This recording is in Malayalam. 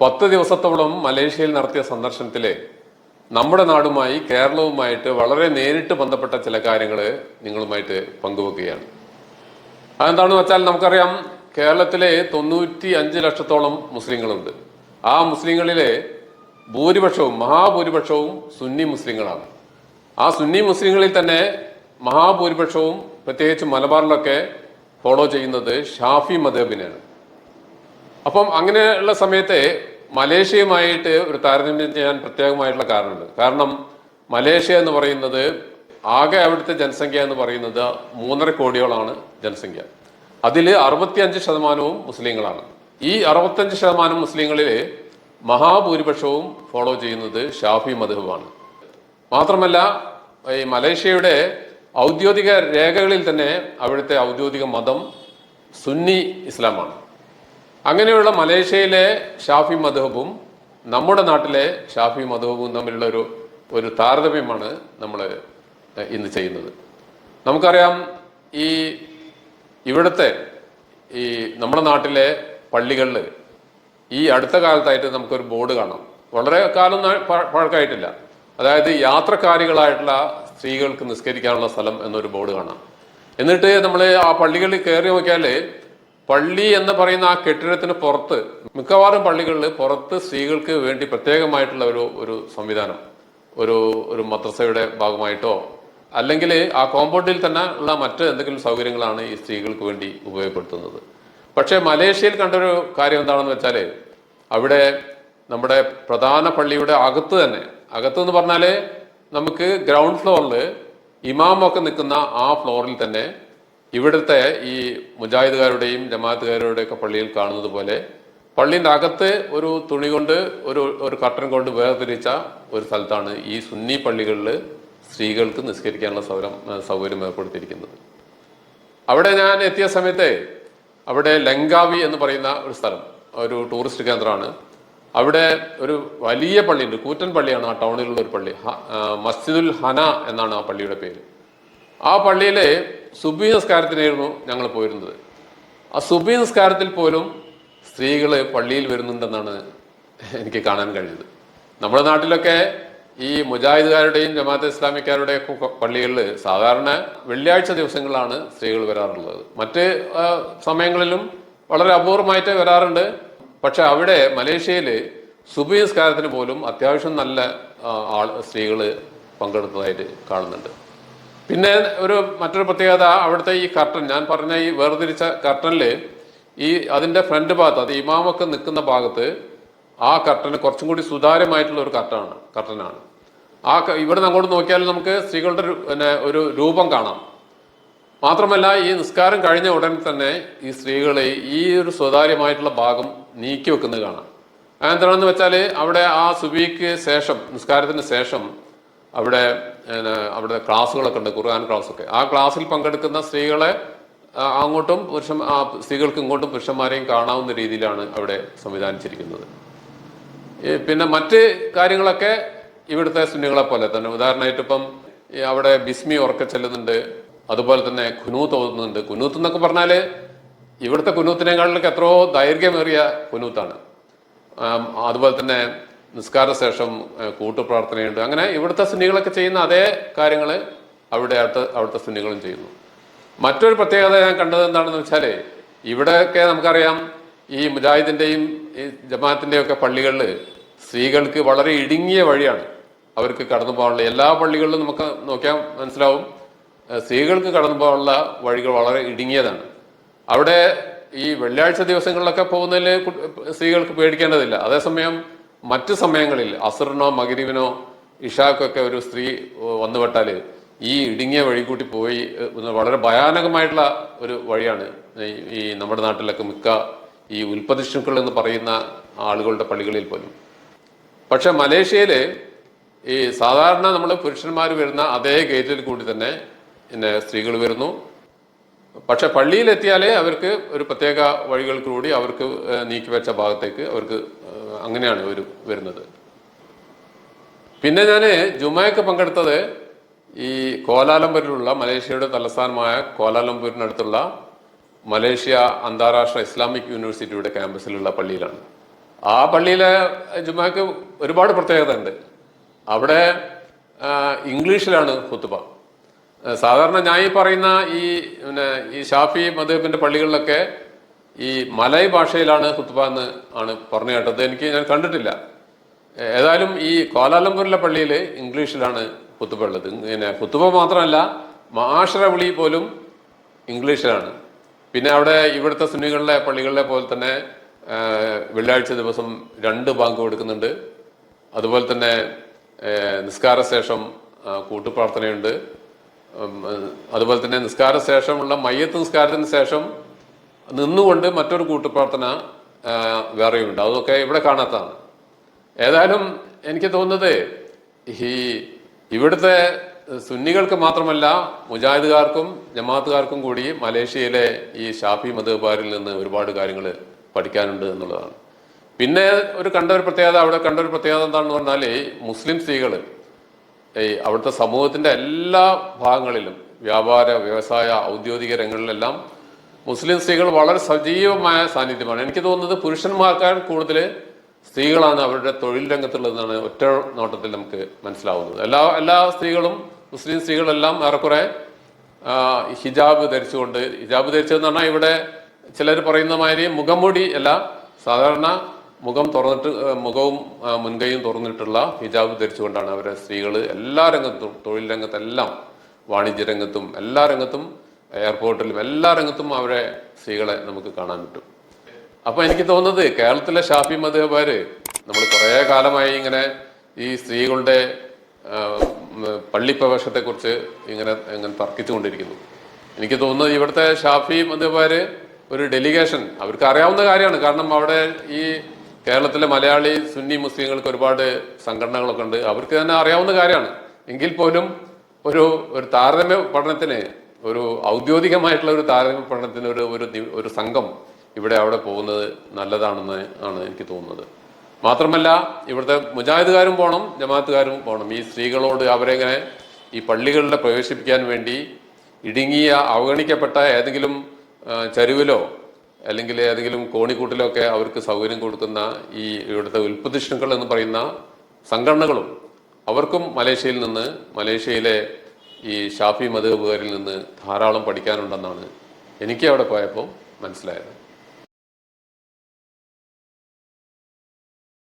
പത്ത് ദിവസത്തോളം മലേഷ്യയിൽ നടത്തിയ സന്ദർശനത്തിൽ നമ്മുടെ നാടുമായി കേരളവുമായിട്ട് വളരെ നേരിട്ട് ബന്ധപ്പെട്ട ചില കാര്യങ്ങൾ നിങ്ങളുമായിട്ട് പങ്കുവെക്കുകയാണ്. അതെന്താണെന്ന് വെച്ചാൽ നമുക്കറിയാം കേരളത്തിലെ തൊണ്ണൂറ്റി അഞ്ച് ലക്ഷത്തോളം മുസ്ലിങ്ങളുണ്ട്. ആ മുസ്ലിങ്ങളിലെ ഭൂരിപക്ഷവും മഹാഭൂരിപക്ഷവും സുന്നി മുസ്ലിങ്ങളാണ്. ആ സുന്നി മുസ്ലിങ്ങളിൽ തന്നെ മഹാഭൂരിപക്ഷവും പ്രത്യേകിച്ച് മലബാറിലൊക്കെ ഫോളോ ചെയ്യുന്നത് ഷാഫി മദേബിനെയാണ് അപ്പം അങ്ങനെയുള്ള സമയത്ത് മലേഷ്യയുമായിട്ട് ഒരു താരതമ്യം ചെയ്യാൻ പ്രത്യേകമായിട്ടുള്ള കാരണമുണ്ട്. കാരണം മലേഷ്യ എന്ന് പറയുന്നത് ആകെ അവിടുത്തെ ജനസംഖ്യ എന്ന് പറയുന്നത് മൂന്നര കോടിയോളാണ് ജനസംഖ്യ. അതിൽ അറുപത്തിയഞ്ച് ശതമാനവും മുസ്ലിങ്ങളാണ്. ഈ അറുപത്തഞ്ച് ശതമാനം മുസ്ലിങ്ങളിൽ മഹാഭൂരിപക്ഷവും ഫോളോ ചെയ്യുന്നത് ഷാഫി മധുബാണ് മാത്രമല്ല ഈ മലേഷ്യയുടെ ഔദ്യോഗിക രേഖകളിൽ തന്നെ അവിടുത്തെ ഔദ്യോഗിക മതം സുന്നി ഇസ്ലാമാണ്. അങ്ങനെയുള്ള മലേഷ്യയിലെ ഷാഫി മധുബും നമ്മുടെ നാട്ടിലെ ഷാഫി മധുബും തമ്മിലുള്ള ഒരു ഒരു താരതമ്യമാണ് നമ്മൾ ഇന്ന് ചെയ്യുന്നത്. നമുക്കറിയാം ഈ ഇവിടുത്തെ ഈ നമ്മുടെ നാട്ടിലെ പള്ളികളിൽ ഈ അടുത്ത കാലത്തായിട്ട് നമുക്കൊരു ബോർഡ് കാണാം. വളരെ കാലം പഴക്കായിട്ടില്ല. അതായത് യാത്രക്കാരികളായിട്ടുള്ള സ്ത്രീകൾക്ക് നിസ്കരിക്കാനുള്ള സ്ഥലം എന്നൊരു ബോർഡ് കാണാം. എന്നിട്ട് നമ്മൾ ആ പള്ളികളിൽ കയറി നോക്കിയാൽ പള്ളി എന്ന് പറയുന്ന ആ കെട്ടിടത്തിന് പുറത്ത് മിക്കവാറും പള്ളികളിൽ പുറത്ത് സ്ത്രീകൾക്ക് വേണ്ടി പ്രത്യേകമായിട്ടുള്ള ഒരു ഒരു സംവിധാനം ഒരു ഒരു മദ്രസയുടെ ഭാഗമായിട്ടോ അല്ലെങ്കിൽ ആ കോമ്പൗണ്ടിൽ തന്നെ ഉള്ള മറ്റ് എന്തെങ്കിലും സൗകര്യങ്ങളാണ് ഈ സ്ത്രീകൾക്ക് വേണ്ടി ഉപയോഗപ്പെടുത്തുന്നത്. പക്ഷേ മലേഷ്യയിൽ കണ്ടൊരു കാര്യം എന്താണെന്ന് വെച്ചാൽ അവിടെ നമ്മുടെ പ്രധാന പള്ളിയുടെ അകത്ത് തന്നെ അകത്ത് എന്ന് പറഞ്ഞാൽ നമുക്ക് ഗ്രൗണ്ട് ഫ്ലോറിൽ ഇമാമൊക്കെ നിൽക്കുന്ന ആ ഫ്ലോറിൽ തന്നെ ഇവിടുത്തെ ഈ മുജാഹിദുകാരുടെയും ജമാഅത്തുകാരുടെയും ഒക്കെ പള്ളിയിൽ കാണുന്നത് പോലെ പള്ളിന്റെ അകത്ത് ഒരു തുണി കൊണ്ട് ഒരു ഒരു കട്ടൻ കൊണ്ട് വേർതിരിച്ച ഒരു സ്ഥലത്താണ് ഈ സുന്നി പള്ളികളിൽ സ്ത്രീകൾക്ക് നിസ്കരിക്കാനുള്ള സൗരം സൗകര്യം ഏർപ്പെടുത്തിയിരിക്കുന്നത്. അവിടെ ഞാൻ എത്തിയ സമയത്ത് അവിടെ ലങ്കാവി എന്ന് പറയുന്ന ഒരു സ്ഥലം ഒരു ടൂറിസ്റ്റ് കേന്ദ്രമാണ്. അവിടെ ഒരു വലിയ പള്ളിയുണ്ട് കൂറ്റൻ പള്ളിയാണ് ആ ടൗണിലുള്ള ഒരു പള്ളി മസ്ജിദുൽ ഹന എന്നാണ് ആ പള്ളിയുടെ പേര്. ആ പള്ളിയിലെ സുബി നിസ്കാരത്തിനായിരുന്നു ഞങ്ങൾ പോയിരുന്നത്. ആ സുബി നിസ്കാരത്തിൽ പോലും സ്ത്രീകൾ പള്ളിയിൽ വരുന്നുണ്ടെന്നാണ് എനിക്ക് കാണാൻ കഴിഞ്ഞത്. നമ്മുടെ നാട്ടിലൊക്കെ ഈ മുജാഹിദുകാരുടെയും ജമാഅത്ത് ഇസ്ലാമിക്കാരുടെയും ഒക്കെ പള്ളികളിൽ സാധാരണ വെള്ളിയാഴ്ച ദിവസങ്ങളിലാണ് സ്ത്രീകൾ വരാറുള്ളത്. മറ്റ് സമയങ്ങളിലും വളരെ അപൂർവമായിട്ട് വരാറുണ്ട്. പക്ഷെ അവിടെ മലേഷ്യയിൽ സുബി നിസ്കാരത്തിന് പോലും അത്യാവശ്യം നല്ല ആൾ സ്ത്രീകൾ പങ്കെടുത്തതായിട്ട് കാണുന്നുണ്ട്. പിന്നെ ഒരു മറ്റൊരു പ്രത്യേകത അവിടുത്തെ ഈ കർട്ടൻ ഞാൻ പറഞ്ഞ ഈ വേർതിരിച്ച കർട്ടനിൽ ഈ അതിന്റെ ഫ്രണ്ട് ഭാഗത്ത് അത് ഇമാമൊക്കെ നിൽക്കുന്ന ഭാഗത്ത് ആ കർട്ടന് കുറച്ചും കൂടി സുതാര്യമായിട്ടുള്ള ഒരു കർട്ടനാണ് കർട്ടനാണ് ആ ഇവിടെ അങ്ങോട്ട് നോക്കിയാൽ നമുക്ക് സ്ത്രീകളുടെ പിന്നെ ഒരു രൂപം കാണാം. മാത്രമല്ല ഈ നിസ്കാരം കഴിഞ്ഞ ഉടൻ തന്നെ ഈ സ്ത്രീകളെ ഈ ഒരു സ്വതാര്യമായിട്ടുള്ള ഭാഗം നീക്കി വെക്കുന്നത് കാണാം. അതെന്താണെന്ന് വെച്ചാൽ അവിടെ ആ സുബിക്ക് ശേഷം നിസ്കാരത്തിന് ശേഷം അവിടെ അവിടെ ക്ലാസ്സുകളൊക്കെ ഉണ്ട് ഖുർആൻ ക്ലാസ്സൊക്കെ. ആ ക്ലാസ്സിൽ പങ്കെടുക്കുന്ന സ്ത്രീകളെ അങ്ങോട്ടും പുരുഷ സ്ത്രീകൾക്ക് ഇങ്ങോട്ടും പുരുഷന്മാരെയും കാണാവുന്ന രീതിയിലാണ് അവിടെ സംവിധാനിച്ചിരിക്കുന്നത്. പിന്നെ മറ്റ് കാര്യങ്ങളൊക്കെ ഇവിടുത്തെ സുന്നികളെ പോലെ തന്നെ. ഉദാഹരണമായിട്ട് ഇപ്പം അവിടെ ബിസ്മി ഉറക്കെ ചെല്ലുന്നുണ്ട് അതുപോലെ തന്നെ കുനൂത്ത് ഓതുന്നുണ്ട്. കുനൂത്ത് എന്നൊക്കെ പറഞ്ഞാൽ ഇവിടുത്തെ കുനൂത്തിനേക്കാളിലൊക്കെ എത്രയോ ദൈർഘ്യമേറിയ കുനൂത്താണ്. അതുപോലെ തന്നെ നിസ്കാര ശേഷം കൂട്ടുപ്രാർത്ഥനയുണ്ട്. അങ്ങനെ ഇവിടുത്തെ സുന്നികളൊക്കെ ചെയ്യുന്ന അതേ കാര്യങ്ങൾ അവിടെ അവിടുത്തെ സുന്നികളും ചെയ്യുന്നു. മറ്റൊരു പ്രത്യേകത ഞാൻ കണ്ടത് എന്താണെന്ന് വെച്ചാൽ ഇവിടെയൊക്കെ നമുക്കറിയാം ഈ മുജാഹിദിന്റെയും ഈ ജമാഅത്തിന്റെയും ഒക്കെ പള്ളികളിൽ സ്ത്രീകൾക്ക് വളരെ ഇടുങ്ങിയ വഴിയാണ് അവർക്ക് കടന്നു പോകാനുള്ള. എല്ലാ പള്ളികളിലും നമുക്ക് നോക്കിയാൽ മനസ്സിലാവും സ്ത്രീകൾക്ക് കടന്നു പോകാനുള്ള വഴികൾ വളരെ ഇടുങ്ങിയതാണ്. അവിടെ ഈ വെള്ളിയാഴ്ച ദിവസങ്ങളിലൊക്കെ പോകുന്നതിൽ സ്ത്രീകൾക്ക് പേടിക്കേണ്ടതില്ല. അതേസമയം മറ്റു സമയങ്ങളിൽ അസുറിനോ മകരിവിനോ ഇഷാക്കൊക്കെ ഒരു സ്ത്രീ വന്നുപെട്ടാൽ ഈ ഇടുങ്ങിയ വഴി കൂട്ടി പോയി വളരെ ഭയാനകമായിട്ടുള്ള ഒരു വഴിയാണ്. ഈ- നമ്മുടെ നാട്ടിലൊക്കെ മിക്ക ഈ ഉൽപ്പതിഷ്ണുക്കൾ എന്ന് പറയുന്ന ആളുകളുടെ പള്ളികളിൽ പോലും. പക്ഷെ മലേഷ്യയിൽ ഈ സാധാരണ നമ്മൾ പുരുഷന്മാർ വരുന്ന അതേ ഗേറ്റിൽ കൂടി തന്നെ പിന്നെ സ്ത്രീകൾ വരുന്നു. പക്ഷെ പള്ളിയിലെത്തിയാലേ അവർക്ക് ഒരു പ്രത്യേക വഴികൾ കൂടി അവർക്ക് നീക്കി വെച്ച ഭാഗത്തേക്ക് അവർക്ക് അങ്ങനെയാണ് ഒരു വരുന്നത്. പിന്നെ ഞാൻ ജുമയൊക്കെ പങ്കെടുത്തത് ഈ കോലാലംപൂരിലുള്ള മലേഷ്യയുടെ തലസ്ഥാനമായ കോലാലംപൂരിനടുത്തുള്ള മലേഷ്യ അന്താരാഷ്ട്ര ഇസ്ലാമിക് യൂണിവേഴ്സിറ്റിയുടെ ക്യാമ്പസിലുള്ള പള്ളിയിലാണ്. ആ പള്ളിയിലെ ജുമാക്ക് ഒരുപാട് പ്രത്യേകത ഉണ്ട് അവിടെ ഇംഗ്ലീഷിലാണ് ഹുത്തുബ സാധാരണ ഞാൻ ഈ പറയുന്ന ഈ പിന്നെ ഈ ഷാഫി മധുബിന്റെ പള്ളികളിലൊക്കെ ഈ മലയ് ഭാഷയിലാണ് ഹുത്തുബ എന്ന് ആണ് പറഞ്ഞു കേട്ടത്. എനിക്ക് ഞാൻ കണ്ടിട്ടില്ല. ഏതായാലും ഈ കോലാലംപൂരിലെ പള്ളിയിൽ ഇംഗ്ലീഷിലാണ് കുത്തുബ ഉള്ളത്. പിന്നെ കുത്തുബ മാത്രമല്ല മാഷറ വിളി പോലും ഇംഗ്ലീഷിലാണ്. പിന്നെ അവിടെ ഇവിടുത്തെ സുന്നികളിലെ പള്ളികളിലെ പോലെ തന്നെ വെള്ളിയാഴ്ച ദിവസം രണ്ട് ബാങ്ക് കൊടുക്കുന്നുണ്ട്. അതുപോലെ തന്നെ നിസ്കാര ശേഷം കൂട്ടുപ്രാർത്ഥനയുണ്ട്. അതുപോലെ തന്നെ നിസ്കാര ശേഷമുള്ള മയ്യത്ത് നിസ്കാരത്തിന് ശേഷം നിന്നുകൊണ്ട് മറ്റൊരു കൂട്ടുപ്രാർത്ഥന വേറെയുണ്ട്. അതൊക്കെ ഇവിടെ കാണാത്തതാണ് ഏതായാലും എനിക്ക് തോന്നുന്നത് ഈ ഇവിടുത്തെ സുന്നികൾക്ക് മാത്രമല്ല മുജാഹിദുകാർക്കും ജമാഅത്തുകാർക്കും കൂടി മലേഷ്യയിലെ ഈ ഷാഫി മതബാരിൽ നിന്ന് ഒരുപാട് കാര്യങ്ങൾ പഠിക്കാനുണ്ട് എന്നുള്ളതാണ്. പിന്നെ ഒരു കണ്ട ഒരു പ്രത്യേകത അവിടെ കണ്ട ഒരു പ്രത്യേകത എന്താണെന്ന് പറഞ്ഞാൽ മുസ്ലിം സ്ത്രീകൾ ഈ അവിടുത്തെ സമൂഹത്തിന്റെ എല്ലാ ഭാഗങ്ങളിലും വ്യാപാര വ്യവസായ ഔദ്യോഗിക രംഗങ്ങളിലെല്ലാം മുസ്ലിം സ്ത്രീകൾ വളരെ സജീവമായ സാന്നിധ്യമാണ്. എനിക്ക് തോന്നുന്നത് പുരുഷന്മാർക്കാൾ കൂടുതൽ സ്ത്രീകളാണ് അവരുടെ തൊഴിൽ രംഗത്തുള്ളതെന്നാണ് ഒറ്റ നോട്ടത്തിൽ നമുക്ക് മനസ്സിലാവുന്നത്. എല്ലാ എല്ലാ സ്ത്രീകളും മുസ്ലിം സ്ത്രീകളെല്ലാം ഏറെക്കുറെ ഹിജാബ് ധരിച്ചുകൊണ്ട് ഹിജാബ് ധരിച്ചതെന്ന് പറഞ്ഞാൽ ഇവിടെ ചിലർ പറയുന്ന മാതിരി മുഖംമൂടി അല്ല സാധാരണ മുഖം തുറന്നിട്ട് മുഖവും മുൻകൈയും തുറന്നിട്ടുള്ള ഹിജാബ് ധരിച്ചുകൊണ്ടാണ് അവരെ സ്ത്രീകൾ എല്ലാ രംഗത്തും തൊഴിൽ രംഗത്തെല്ലാം വാണിജ്യ രംഗത്തും എല്ലാ രംഗത്തും എയർപോർട്ടിലും എല്ലാ രംഗത്തും അവരെ സ്ത്രീകളെ നമുക്ക് കാണാൻ പറ്റും. അപ്പൊ എനിക്ക് തോന്നുന്നത് കേരളത്തിലെ ഷാഫി മതേബാര് നമ്മൾ കുറേ കാലമായി ഇങ്ങനെ ഈ സ്ത്രീകളുടെ പള്ളി പ്രവേശത്തെ പള്ളിപ്രവേശത്തെ കുറിച്ച് ഇങ്ങനെ ഇങ്ങനെ തർക്കിച്ചുകൊണ്ടിരിക്കുന്നു. എനിക്ക് തോന്നുന്നത് ഇവിടുത്തെ ഷാഫി മതേബാര് ഒരു ഡെലിഗേഷൻ അവർക്ക് അറിയാവുന്ന കാര്യമാണ്. കാരണം അവിടെ ഈ കേരളത്തിലെ മലയാളി സുന്നി മുസ്ലിങ്ങൾക്ക് ഒരുപാട് സംഘടനകളൊക്കെ ഉണ്ട്. അവർക്ക് തന്നെ അറിയാവുന്ന കാര്യമാണ്. എങ്കിൽ പോലും ഒരു ഒരു താരതമ്യ പഠനത്തിന് ഒരു ഔദ്യോഗികമായിട്ടുള്ള ഒരു താരതമ്യ ഒരു ഒരു ഒരു സംഘം ഇവിടെ അവിടെ പോകുന്നത് നല്ലതാണെന്ന് ആണ് എനിക്ക് തോന്നുന്നത്. മാത്രമല്ല ഇവിടുത്തെ മുജാഹിദുകാരും പോകണം ജമാഅത്തുകാരും പോകണം ഈ സ്ത്രീകളോട് അവരെങ്ങനെ ഈ പള്ളികളിൽ പ്രവേശിപ്പിക്കാൻ വേണ്ടി ഇടുങ്ങിയ അവഗണിക്കപ്പെട്ട ഏതെങ്കിലും ചരുവിലോ അല്ലെങ്കിൽ ഏതെങ്കിലും കോണിക്കൂട്ടിലോ ഒക്കെ അവർക്ക് സൗകര്യം കൊടുക്കുന്ന ഈ ഇവിടുത്തെ ഉൽപ്പതിഷ്ണുക്കൾ എന്ന് പറയുന്ന സംഘടനകളും അവർക്കും മലേഷ്യയിൽ നിന്ന് മലേഷ്യയിലെ ഈ ഷാഫി മതകാരിൽ നിന്ന് ധാരാളം പഠിക്കാനുണ്ടെന്നാണ് എനിക്ക് അവിടെ പോയപ്പോൾ മനസ്സിലായത്.